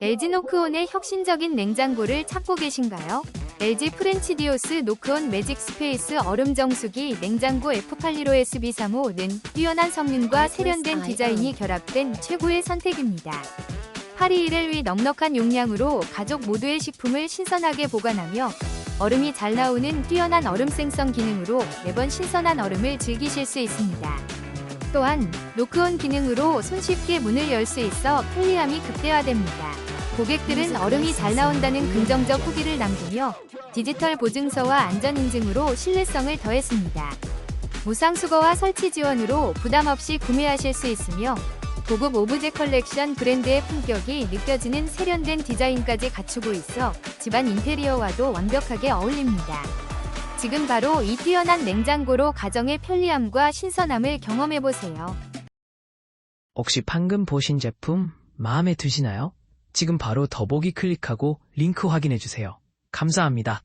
LG 노크온의 혁신적인 냉장고를 찾고 계신가요? LG 프렌치디오스 노크온 매직 스페이스 얼음 정수기 냉장고 F815SB35는 뛰어난 성능과 세련된 디자인이 결합된 최고의 선택입니다. 파리 1일 위 넉넉한 용량으로 가족 모두의 식품을 신선하게 보관하며 얼음이 잘 나오는 뛰어난 얼음 생성 기능으로 매번 신선한 얼음을 즐기실 수 있습니다. 또한 노크온 기능으로 손쉽게 문을 열 수 있어 편리함이 극대화됩니다. 고객들은 얼음이 잘 나온다는 긍정적 후기를 남기며 디지털 보증서와 안전인증으로 신뢰성을 더했습니다. 무상 수거와 설치 지원으로 부담 없이 구매하실 수 있으며 고급 오브제 컬렉션 브랜드의 품격이 느껴지는 세련된 디자인까지 갖추고 있어 집안 인테리어와도 완벽하게 어울립니다. 지금 바로 이 뛰어난 냉장고로 가정의 편리함과 신선함을 경험해보세요. 혹시 방금 보신 제품 마음에 드시나요? 지금 바로 더보기 클릭하고 링크 확인해주세요. 감사합니다.